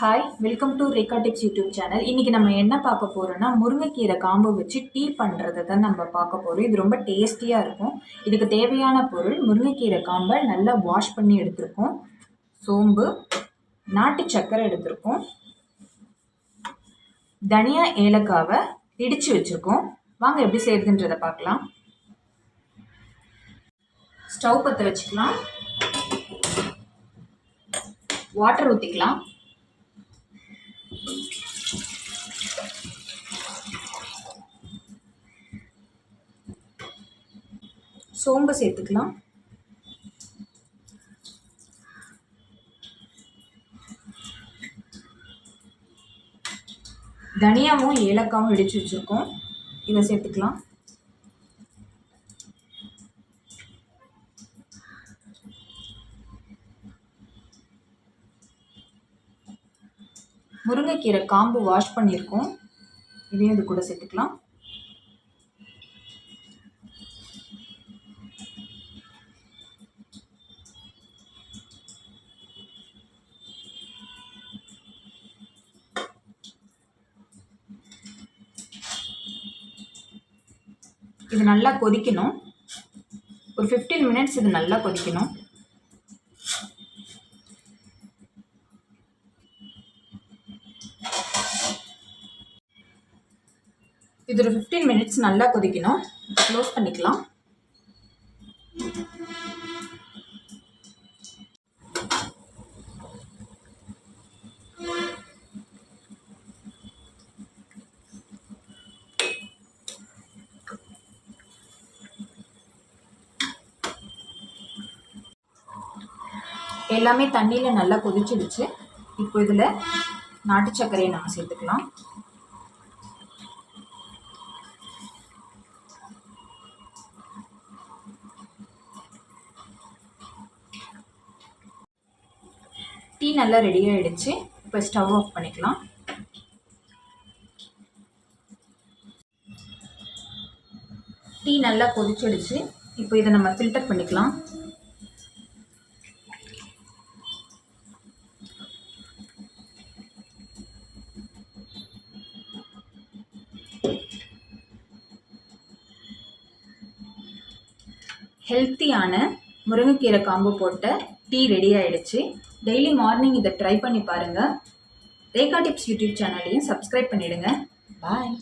Hi welcome to Rekha tips YouTube channel இன்றைக்கி நம்ம என்ன பார்க்க போகிறோம்னா முருங்கைக்கீரை காம்பு வச்சு டீ பண்ணுறதை தான் நம்ம பார்க்க போகிறோம் இது ரொம்ப டேஸ்டியாக இருக்கும். இதுக்கு தேவையான பொருள் முருங்கைக்கீரை காம்பை நல்லா வாஷ் பண்ணி எடுத்திருக்கோம். சோம்பு நாட்டு சக்கரை எடுத்திருக்கோம். தனியா ஏலக்காவை இடித்து வச்சுருக்கோம். வாங்க எப்படி செய்யுதுன்றதை பார்க்கலாம். ஸ்டவ் பற்ற வச்சுக்கலாம். வாட்டர் ஊற்றிக்கலாம் சோம்பு சேர்த்துக்கலாம். தனியாவும் ஏலக்காவும் இடித்து வச்சுருக்கோம். இதை சேர்த்துக்கலாம். முருங்கைக்கீரை காம்பு வாஷ் பண்ணியிருக்கோம். இதையும் இது கூட சேர்த்துக்கலாம். இது நல்லா கொதிக்கணும். ஒரு ஃபிஃப்டீன் மினிட்ஸ் இது நல்லா கொதிக்கணும். இது ஒரு ஃபிஃப்டீன் மினிட்ஸ் நல்லா கொதிக்கணும். க்ளோஸ் பண்ணிக்கலாம். எல்லாமே தண்ணியில் நல்லா கொதிச்சிடுச்சு. இப்போ இதில் நாட்டு சர்க்கரையை நம்ம சேர்த்துக்கலாம். டீ நல்லா ரெடி ஆகிடுச்சு இப்போ ஸ்டவ் ஆஃப் பண்ணிக்கலாம். டீ நல்லா கொதிச்சிடுச்சு. இப்போ இதை நம்ம ஃபில்டர் பண்ணிக்கலாம். ஹெல்த்தியான முருங்கைக்கீரை காம்பு போட்ட டீ ரெடி ஆகிடுச்சு டெய்லி மார்னிங் இதை ட்ரை பண்ணி பாருங்கள் ரேகா டிப்ஸ் யூடியூப் சேனலையும் சப்ஸ்கிரைப் பண்ணிவிடுங்க பாய்